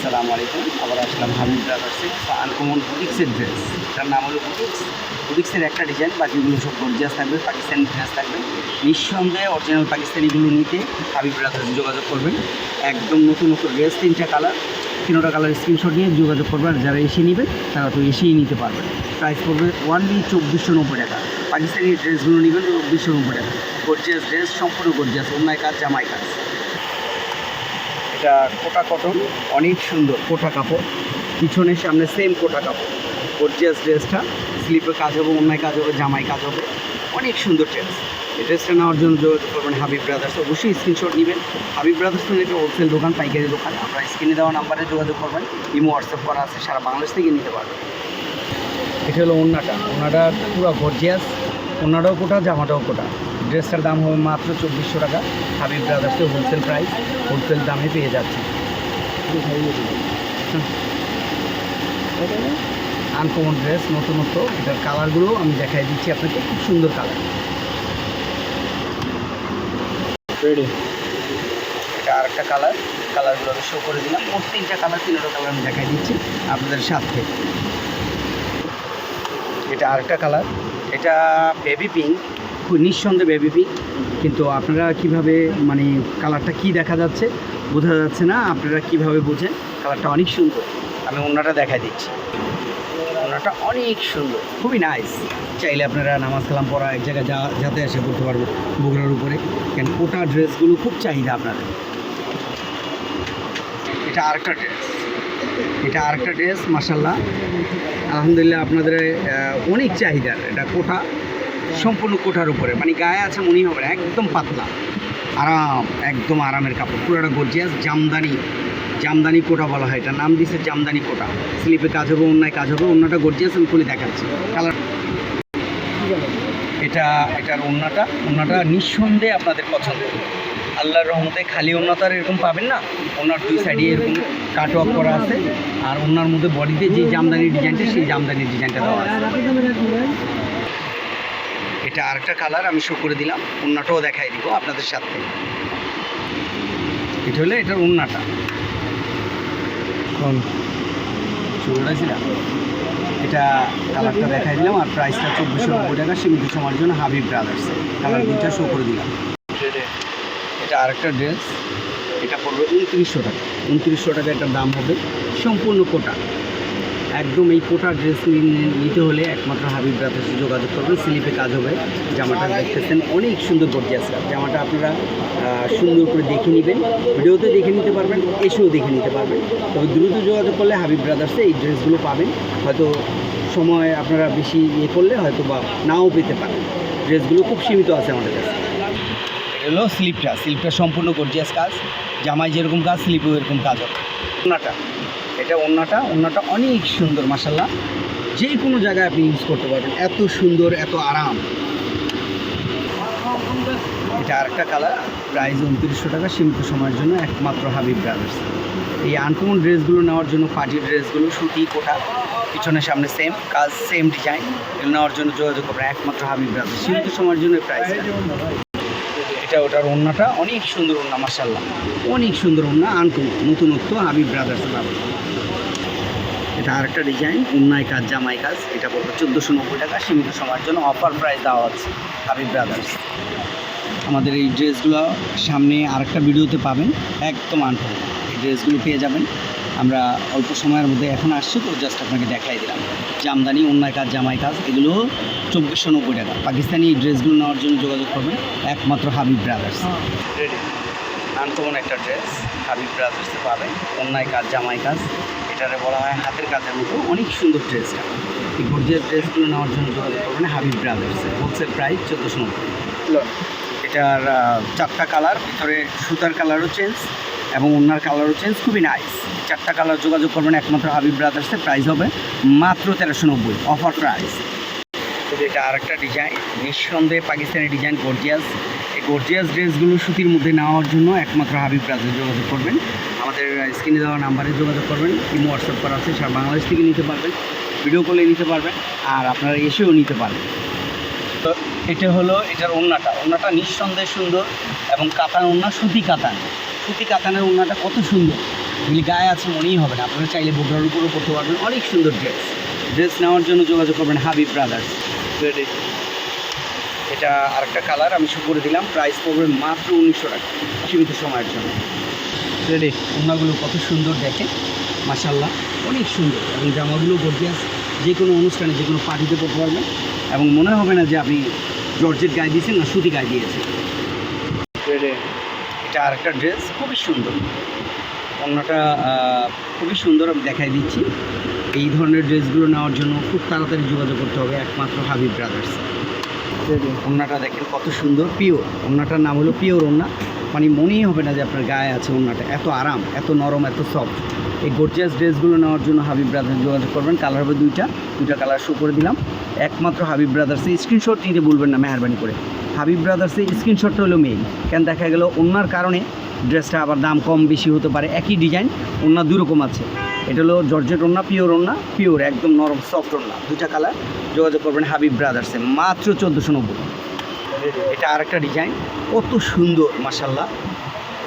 আসসালামু আলাইকুম। আবার আসলাম হাবিব ব্রাদার্সে। আনকমন বুটিক্সের ড্রেস তার নাম হলো বুটিক্স বুটিক্সের একটা ডিজাইন বাকিগুলো সব গর্জিয়াস থাকবে, পাকিস্তানি ড্রেস থাকবে। নিঃসন্দেহে অরিজিনাল পাকিস্তানিগুলো নিতে হাবিব ব্রাদার্স যোগাযোগ করবেন। একদম নতুন নতুন ড্রেস তিনটা কালার তিনটা কালার স্ক্রিনশট নিয়ে যোগাযোগ করবেন। যারা এসে নেবে তারা তো এসেই নিতে পারবেন। প্রাইস পড়বে ওয়ানলি চব্বিশশো নব্বই টাকা। পাকিস্তানি ড্রেসগুলো নেবেন চব্বিশশো নব্বই টাকা। গর্জিয়াস ড্রেস সম্পূর্ণ গর্জিয়াস অন্যায় কাজ, জামাই কাজ। এটা কোটা কটন, অনেক সুন্দর কোটা কাপড়। পিছনের সামনে সেম কোটা কাপড়। গর্জিয়াস ড্রেসটা স্লিপে কাজ হবে অন্যায় কাজ হবে, জামাই কাজ হবে। অনেক সুন্দর ড্রেস। এই ড্রেসটা নেওয়ার জন্য যোগাযোগ করবেন হাবিব ব্রাদার্স অবশ্যই স্ক্রিনশট নেবেন। হাবিব ব্রাদার্স তো একটা হোলসেল দোকান, পাইকারি দোকান। আমরা স্ক্রিনে দেওয়া নাম্বারে যোগাযোগ করবেন। ইমো হোয়াটসঅ্যাপ করা আছে, সারা বাংলাদেশ থেকে নিতে পারবেন। এটা হলো ওন্নাটা। ওন্নাটা পুরো গর্জিয়াস ওনাটাও কোটা, জামাটাও কোটা। ড্রেসটার দাম হবে মাত্র চব্বিশশো টাকা। হাবিব ব্রাদার্সে হোলসেল প্রাইস হোলসেল দামে পেয়ে যাচ্ছে। আনকমন ড্রেস নতুনত্ব এটার কালারগুলো আমি দেখাই দিচ্ছি আপনাকে খুব সুন্দর কালার রেডি এটা আরেকটা কালার কালারগুলো আমি শো করে দিলাম। মোট তিনটা কালার তিনটা কালার আমি দেখাই দিচ্ছি আপনাদের সাথে। এটা আরেকটা কালার এটা বেবি পিঙ্ক নিঃসন্দেহে বেবি পিঙ্ক কিন্তু আপনারা কীভাবে মানে কালারটা কি দেখা যাচ্ছে, বোঝা যাচ্ছে না, আপনারা কীভাবে বোঝেন কালারটা অনেক সুন্দর। আমি অন্যটা দেখাই দিচ্ছি। ওনাটা অনেক সুন্দর, খুবই নাইস চাইলে আপনারা নামাজ কালাম পড়া এক জায়গায় যা, যাতে এসে করতে পারব বগুড়ার উপরে। কেন, ওটা ড্রেসগুলো খুব চাহিদা আপনাদের। এটা আরেকটা ড্রেস। এটা আরেকটা ড্রেস মাসাল্লাহ আলহামদুলিল্লাহ আপনাদের অনেক চাহিদার। এটা কোটা সম্পূর্ণ কোঠার উপরে। মানে গায়ে আছে মনেই হবে একদম পাতলা। আরাম, একদম আরামের কাপড়। পুরোটা গর্জিয়াস জামদানি জামদানি কোটা বলা হয় এটা। নাম দিছে জামদানি কোটা। স্লিপে কাজ হবে অন্যায় কাজ হবে অন্যটা গর্জিয়াস আমি খুলে দেখাচ্ছি। কালার এটা, এটার ওন্নাটা ওন্নাটা নিঃসন্দেহে আপনাদের পছন্দ আল্লাহর রহমতে খালি ওন্না তো আর এরকম পাবেন না। ওনার দুই সাইডে এরকম কাট অফ করা আছে। আর ওনার মধ্যে বডিতে যে জামদানি ডিজাইনটা সেই জামদানি ডিজাইনটা দেওয়া আছে। এটা আরেকটা কালার আমি শো করে দিলাম ওন্নাটাও দেখাই দিব আপনাদের সাথে। এটা হলো এটার ওন্নাটা কোন চুড়াইছিলাম। এটা কালারটা দেখাই দিলাম আর প্রাইসটা চব্বিশশো নব্বই টাকা, সীমিত সময়ের জন্য হাবিব ব্রাদার্স কালার দুইটা শো করে দিলাম। এটা আরেকটা ড্রেস এটা পড়বে উনত্রিশশো টাকা। উনত্রিশশো টাকা এটার দাম হবে সম্পূর্ণ কোটা। একদম এই কোটা ড্রেস নিতে হলে একমাত্র হাবিব ব্রাদার্সে যোগাযোগ করবেন, স্লিপে কাজ হবে, জামাটা দেখতেছেন, অনেক সুন্দর গর্জিয়াস জামাটা আপনারা সুন্দর করে দেখে নেবেন, ভিডিওতে দেখে নিতে পারবেন, এসেও দেখে নিতে পারবেন। তবে দ্রুত যোগাযোগ করলে হাবিব ব্রাদার্সে এই ড্রেসগুলো পাবেন। হয়তো সময় আপনারা বেশি ইয়ে করলে হয়তো বা নাও পেতে পারেন। ড্রেসগুলো খুব সীমিত আছে আমাদের কাছে। হলো স্লিপটা স্লিপটা সম্পূর্ণ গর্জিয়াস কাজ। জামাই যেরকম কাজ, স্লিপেও এরকম কাজ হবে। এটা ওন্নাটা ওন্নাটা অনেক সুন্দর মাসাল্লাহ যে কোনো জায়গায় আপনি ইউজ করতে পারবেন। এত সুন্দর, এত আরাম। এটা আরেকটা কালার প্রাইস উনত্রিশশো টাকা, সীমিত সময়ের জন্য একমাত্র হাবিব ব্রাদার্স এই আনকমন ড্রেসগুলো নেওয়ার জন্য পার্টি ড্রেসগুলো সুতি, কোটা, পিছনে, সামনে সেম কাজ সেম ডিজাইন নেওয়ার জন্য যোগাযোগ করবেন একমাত্র হাবিব ব্রাদার্স সীমিত সময়ের জন্য প্রাইস এটা ওটার ওন্নাটা অনেক সুন্দর ওন্না মার্শাল্লাহ অনেক সুন্দর ওন্না আনকমন নতুনত্ব হাবিব ব্রাদার্স এটা আরেকটা ডিজাইন অন্যায় কাজ, জামাই কাজ। এটা পড়বে চোদ্দোশো নব্বই টাকা, সীমিত সময়ের জন্য অফার প্রাইস দেওয়া হচ্ছে হাবিব ব্রাদার্স আমাদের এই ড্রেসগুলো সামনে আরেকটা ভিডিওতে পাবেন, একদম আনকমন এই ড্রেসগুলো পেয়ে যাবেন। আমরা অল্প সময়ের মধ্যে এখন আসছি, তো জাস্ট আপনাকে দেখাই দিলাম। জামদানি অন্যায় কাজ, জামাই কাজ, এগুলো চব্বিশশো নব্বই টাকা। পাকিস্তানি এই ড্রেসগুলো নেওয়ার জন্য যোগাযোগ করবেন, একমাত্র হাবিব ব্রাদার্স রেডি আনকমন একটা ড্রেস হাবিব ব্রাদার্সে পাবেন। অন্যায় কাজ, জামাই কাজ। এটারে বলা হয় হাতের কাজের মতো অনেক সুন্দর ড্রেসটা এই গর্জিয়াস ড্রেসগুলো নেওয়ার জন্য যোগাযোগ করবেন হাবিব ব্রাদার্সে হোলসেল প্রাইস চোদ্দোশো নব্বই। এটার চারটা কালার ভিতরে সুতার কালারও চেঞ্জ এবং অন্যার কালারও চেঞ্জ খুবই নাইস চারটা কালার যোগাযোগ করবেন একমাত্র হাবিব ব্রাদার্সে প্রাইস হবে মাত্র তেরোশো নব্বই অফার প্রাইস এটা আরেকটা ডিজাইন নিঃসন্দেহে পাকিস্তানি ডিজাইন গর্জিয়াস এই গর্জিয়াস ড্রেসগুলো সুতির মধ্যে নেওয়ার জন্য একমাত্র হাবিব ব্রাদার্স যোগাযোগ করবেন। আমাদের স্ক্রিনে দেওয়া নাম্বারে যোগাযোগ করবেন। ইমো হোয়াটসঅ্যাপ করা আছে, সারা বাংলাদেশ থেকে নিতে পারবেন। ভিডিও কলে নিতে পারবেন আর আপনারা এসেও নিতে পারবেন। তো এটা হলো এটার ওন্নাটা ওন্নাটা নিঃসন্দেহে সুন্দর এবং কাতান ওন্না সুতি কাতান সুতি কাতানের ওন্নাটা কত সুন্দর। এগুলি গায়ে আছে মনেই হবে না। আপনারা চাইলে বোগরার উপরও করতে পারবেন। অনেক সুন্দর ড্রেস ড্রেস নেওয়ার জন্য যোগাযোগ করবেন হাবিব ব্রাদার্স এটা আরেকটা কালার আমি শো করে দিলাম। প্রাইস পড়বে মাত্র উনিশশো টাকা। সীমিত সময়ের জন্য। রেডি ওনাগুলো কত সুন্দর দেখে মাসাল্লাহ অনেক সুন্দর। এবং জামাগুলো গর্জিয়াস যে কোনো অনুষ্ঠানে যে কোনো পার্টিতে পড়তে পারবেন। এবং মনে হবে না যে আপনি জর্জের গায়ে দিয়েছেন না সুতি গায়ে দিয়েছেন। রেডি এটা আর একটা ড্রেস খুবই সুন্দর। অন্যটা খুবই সুন্দর আমি দেখাই দিচ্ছি। এই ধরনের ড্রেসগুলো নেওয়ার জন্য খুব তাড়াতাড়ি যোগাযোগ করতে হবে একমাত্র হাবিব ব্রাদার্স রেডি ওন্নাটা দেখেন কত সুন্দর পিওর ওন্নাটার নাম হলো পিওর ওন্না মানে মনেই হবে না যে আপনার গায়ে আছে ওন্নাটা এত আরাম, এত নরম, এত সফট এই গর্জিয়াস ড্রেসগুলো নেওয়ার জন্য হাবিব ব্রাদার্স যোগাযোগ করবেন। কালার হবে দুইটা দুইটা কালার শো করে দিলাম। একমাত্র হাবিব ব্রাদার্সে স্ক্রিনশট নিতে বলবেন না, মেহরবানি করে। হাবিব ব্রাদার্সে স্ক্রিনশটটা হলো মেইন কেন দেখা গেল ওনার কারণে ড্রেসটা আবার দাম কম, বেশি হতে পারে। একই ডিজাইন ওনার দুই রকম আছে। এটা হলো জর্জেট ওন্না পিওর ওন্না পিওর একদম নরম সফট ওন্না দুইটা কালার যোগাযোগ করবেন হাবিব ব্রাদার্সে মাত্র চোদ্দোশো নব্বই। এটা আর একটা ডিজাইন কত সুন্দর মাসাল্লাহ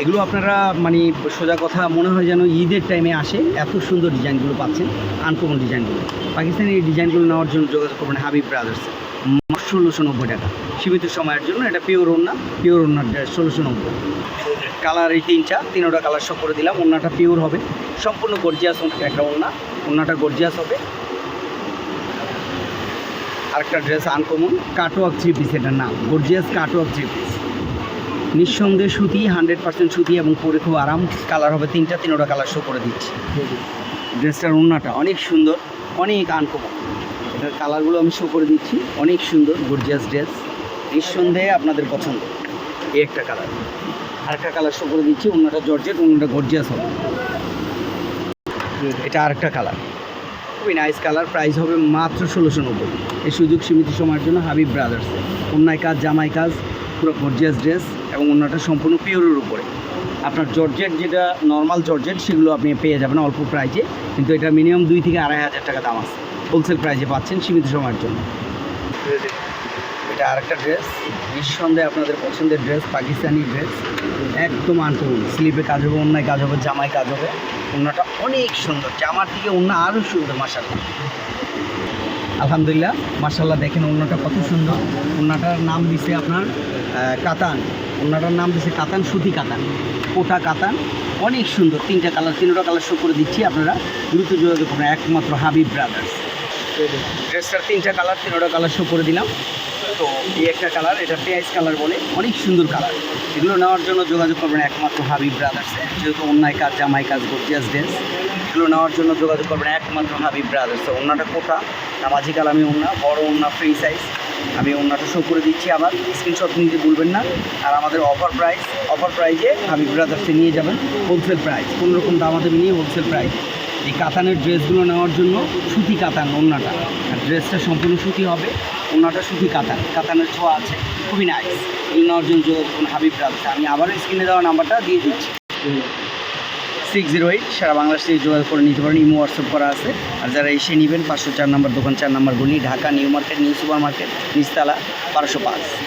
এগুলো আপনারা মানে সোজা কথা, মনে হয় যেন ঈদের টাইমে আসে, এত সুন্দর ডিজাইনগুলো পাচ্ছেন আনকমন ডিজাইনগুলো পাকিস্তানি এই ডিজাইনগুলো নেওয়ার জন্য যোগাযোগ করবেন হাবিব ব্রাদার্সে ষোলোশো নব্বই টাকা। সীমিত সময়ের জন্য, এটা পিওর ওন্না পিওর ওন্নার ষোলোশো নব্বই। কালার এই তিনটা, তিনোটা কালার সব করে দিলাম ওন্নাটা পিওর হবে। সম্পূর্ণ গর্জিয়াস একটা ওন্না ওন্নাটা গর্জিয়াস হবে। আরেকটা dress uncommon cutwork three piece এটার নাম। গর্জিয়াস কাটওয়ার্ক থ্রি পিস নিঃসন্দেহে সুতি হান্ড্রেড পার্সেন্ট সুতি এবং পরে খুব আরাম কালার হবে। তিনটা, তিনোটা কালার শো করে দিচ্ছি। ড্রেসটার ওন্নাটা অনেক সুন্দর, অনেক আনকমন এটার কালারগুলো আমি শো করে দিচ্ছি। অনেক সুন্দর গর্জিয়াস ড্রেস নিঃসন্দেহে আপনাদের পছন্দ। এই একটা কালার আরেকটা কালার শো করে দিচ্ছি। অন্যটা জর্জেট অন্যটা গর্জিয়াস হবে। এটা আরেকটা কালার খুবই নাইস কালার প্রাইস হবে মাত্র ষোলোশো নব্বই। এই সুযোগ সীমিত সময়ের জন্য হাবিব ব্রাদার্স অন্যায় কাজ, জামাই কাজ, পুরো গর্জিয়াস ড্রেস এবং অন্যটা সম্পূর্ণ পিওরের উপরে। আপনার জর্জেট যেটা নর্মাল জর্জেট, সেগুলো আপনি পেয়ে যাবেন অল্প প্রাইজে কিন্তু এটা মিনিমাম দুই থেকে আড়াই হাজার টাকা দাম আছে। হোলসেল প্রাইজে পাচ্ছেন সীমিত সময়ের জন্য। এটা আরেকটা ড্রেস নিঃসন্দেহে আপনাদের পছন্দের ড্রেস পাকিস্তানি ড্রেস একদম আনকমন। স্লিপে কাজ হবে অন্যায় কাজ হবে জামায় কাজ হবে। অন্যটা অনেক সুন্দর। জামার থেকে অন্য আরও সুন্দর মাসাল্লাহ আলহামদুলিল্লাহ মাসাল্লাহ দেখেন অন্যটা কত সুন্দর। অন্যটার নাম দিছে আপনার কাতান। অন্যটার নাম দিছে কাতান সুতি কাতান। কোটা কাতান অনেক সুন্দর। তিনটা কালার তিনটা কালার শো করে দিচ্ছি আপনারা। দ্রুত যোগাযোগ করবেন একমাত্র হাবিব ব্রাদার্স ড্রেসটার তিনটা কালার তিনটা কালার শো করে দিলাম। তো এই একটা কালার এটা পেঁয়াজ কালার বলে, অনেক সুন্দর কালার এগুলো নেওয়ার জন্য যোগাযোগ করবেন একমাত্র হাবিব ব্রাদার্সে যেহেতু অন্যায় কাজ, জামাই কাজ, গর্জিয়াস ড্রেস এগুলো নেওয়ার জন্য যোগাযোগ করবেন একমাত্র হাবিব ব্রাদার্সে অন্যটা কোটা নামাজি কালামি ওন্না বড় ওন্না ফ্রি সাইজ আমি ওন্নাটা শো করে দিচ্ছি আবার স্ক্রিনশট নিতে ভুলবেন না। আর আমাদের অফার প্রাইস অফার প্রাইজে হাবিব ব্রাদার্সে নিয়ে যাবেন হোলসেল প্রাইস কোনো রকম দামাদামি নিয়ে হোলসেল প্রাইস এই কাতানের ড্রেসগুলো নেওয়ার জন্য সুতি কাতান ওন্নাটা আর ড্রেসটা সম্পূর্ণ সুতি হবে। ওন্নাটা শুধু কাতান কাতানের ছোঁয়া আছে। খুবই নাইস নেওয়ার জন্য যোগাযোগ হাবিব রাজা আমি আবারও স্ক্রিনে দেওয়া নাম্বারটা দিয়ে দিচ্ছি। সিক্স জিরো এইট সারা বাংলাদেশ থেকে যোগাযোগ করে নিতে পারেন। ইমো হোয়াটসঅ্যাপ করা আছে। আর যারা এসে নেবেন, পাঁচশো চার নম্বর দোকান, চার নম্বর গলি, Dhaka, New Market, New Super Market নিস্তালা বারোশো পাঁচ।